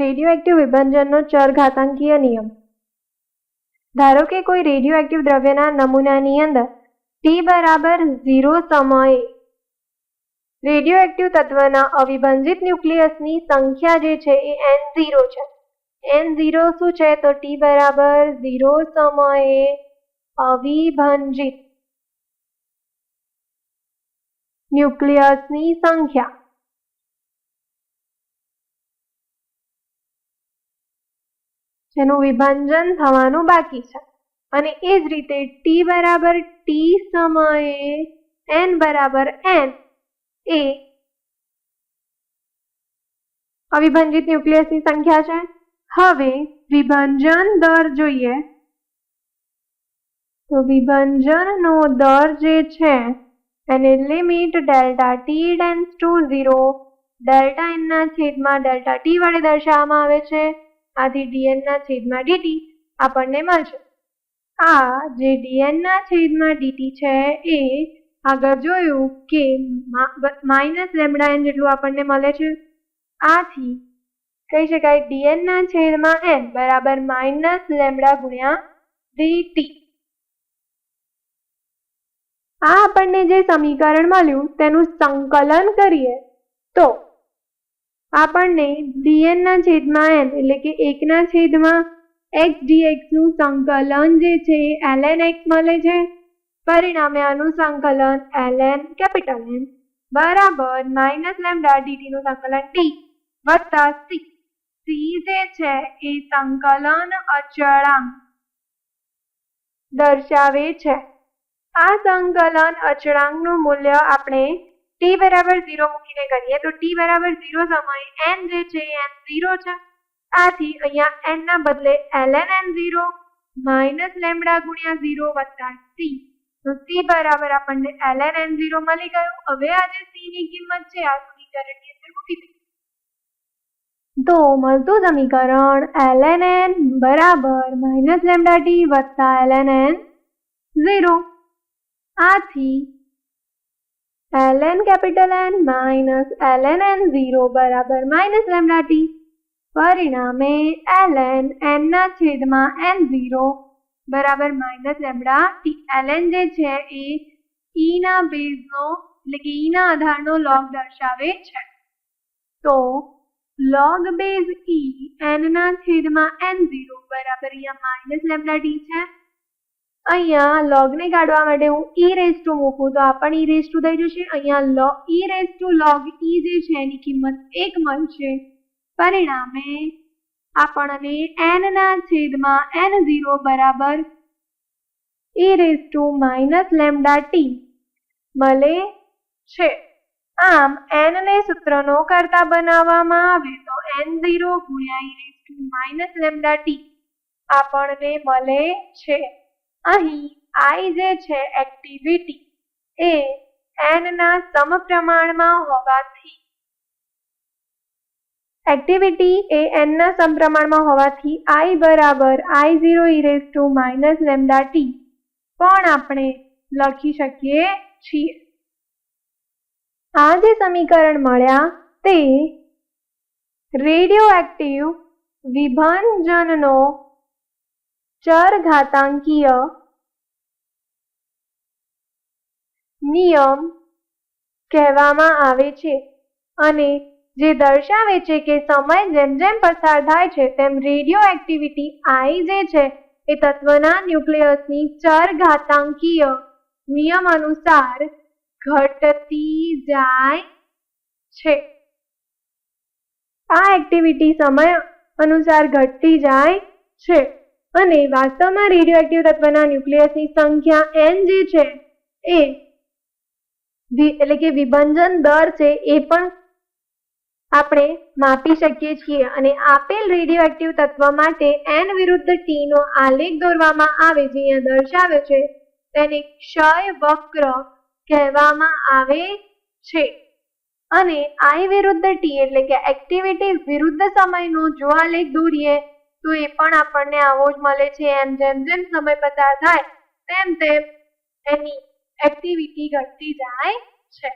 Radioactive વિભંજનનો ચરઘાતાંકીય નિયમ. ધારો કે કોઈ રેડિયોએક્ટિવ દ્રવ્યના નમૂનાની અંદર ટી બરાબર ઝીરો સમયે રેડિયોએક્ટિવ તત્વના અવિભંજિત ન્યુક્લિયસની સંખ્યા જે છે એ એન ઝીરો છે. એન ઝીરો શું છે? તો ટી બરાબર ઝીરો સમયે અવિભંજિત ન્યુક્લિયસની સંખ્યા. જેનું વિભાજન થવાનું બાકી છે. અને એ જ રીતે ટી બરાબર ટી સમયે એન બરાબર એન એ અવિભાજિત ન્યુક્લિયસની સંખ્યા છે. હવે વિભાજન દર જોઈએ. તો વિભાજનનો દર જે છે, એને limit delta T tends to zero delta N ના છેદમાં ડેલ્ટા ટી વડે દર્શાવવામાં આવે છે. આથી ડીએન ના છેદમાં ડીટી આપણને મળશે. આ જે ડીએન ના છેદમાં ડીટી છે એ આગળ જોયું કે માઇનસ લેમડા એન જેટલું આપણને મળે છે. આથી કહી શકાય ડીએન ના છેદમાં એન બરાબર માઇનસ લેમડા ગુણ્યા ડીટી આ આપણને જે સમીકરણ મળ્યું તેનું સંકલન કરીએ તો આપણને ડીએનના છેદમાં એન એટલે કે એકના છેદમાં એક્સ ડીએક્સનું સંકલન જે છે એલ એન એક્સ મળે છે. પરિણામે આનું સંકલન એલ એન કેપિટલ એન બરાબર માઇનસ લેમડા ડીટી નું સંકલન ટી વત્તા સી સી જે છે એ સંકલન અચળાંક દર્શાવે છે. આ સંકલન અચળાંકનું મૂલ્ય આપણે ટી બરાબર ઝીરો મૂકીને કરીએ તો ટી બરાબર ઝીરો સમયે એન જે છે એન ઝીરો છે. આથી અહીંયા એન ના બદલે L N zero minus lambda ગુણ્યા ઝીરો વત્તા તો સી બરાબર આપણને એલ એન ઝીરો મળી ગયું. હવે આ જે સી ની કિંમત છે, આ સમીકરણની અંદર મૂકી દઈએ. તો મળતું સમીકરણ એલ એન બરાબર માઇનસ લેમડા ટી વત્તા એલ એન એન ઝીરો. આથી ln N N L ln n 0 બરાબર માઇનસ લેમડા ટી પરિણામે ln n ના છેદમાં n 0 બરાબર માઇનસ લેમડા ટી ln જે છે એ e ના બેઝનો એટલે કે e ના આધારનો log દર્શાવે છે. તો log બેઝ e n ના છેદમાં n 0 બરાબર અહીંયા માઇનસ લેમડા ટી છે. અહીંયા log ને કાઢવા માટે હું e રેસ ટુ મૂકું, તો આપણને e રેસ ટુ થઈ જશે. અહીંયા log e raise to log e જે છે એની કિંમત 1 મળશે પરિણામે આપણને n ના છેદમાં n0 બરાબર e raise to minus lambda t મળે છે. આમ n ને સૂત્રનો કરતા બનાવવામાં આવે તો n0 ગુણ્યા e raise to minus lambda t આપણને મળે છે. અહીં આઈ જે છે એક્ટિવિટી એ n ના સમપ્રમાણમાં હોવાથી એક્ટિવિટી એ n ના સમપ્રમાણમાં હોવાથી આઈ બરાબર I0 e raised to minus lambda T પણ આપણે લખી શકીએ છીએ. આ જે સમીકરણ મળ્યા તે રેડિયોએક્ટિવ વિભંજનનો ચરઘાતાંકીય નિયમ કહેવામાં આવે છે અને જે દર્શાવે છે કે સમય જેમ જેમ પસાર થાય છે, તેમ રેડિયો એક્ટિવિટી આઈ જે છે, એ તત્વના ન્યુક્લિયસની ચરઘાતાંકીય નિયમ અનુસાર ઘટતી જાય છે. આ એક્ટિવિટી સમય અનુસાર ઘટતી જાય છે. અને વાસ્તવમાં રેડિયોએક્ટિવ તત્વના ન્યુક્લિયસની સંખ્યા એન જે છે એ એટલે કે વિભંજન દર છે એ પણ આપણે માપી શકીએ છીએ. અને આપેલ રેડિયોએક્ટિવ તત્વ માટે એન વિરુદ્ધ ટી નો આલેખ દોરવામાં આવે જે અહીંયા દર્શાવે છે તેને ક્ષય વક્ર કહેવામાં આવે છે. અને આઈ વિરુદ્ધ ટી એટલે કે એક્ટિવિટી વિરુદ્ધ સમયનો જો આલેખ દોરીએ તો એ પણ આપણને આવો જ મળે છે. એમ જેમ જેમ સમય પસાર થાય, તેમ તેમ એની એક્ટિવિટી ઘટતી જાય છે.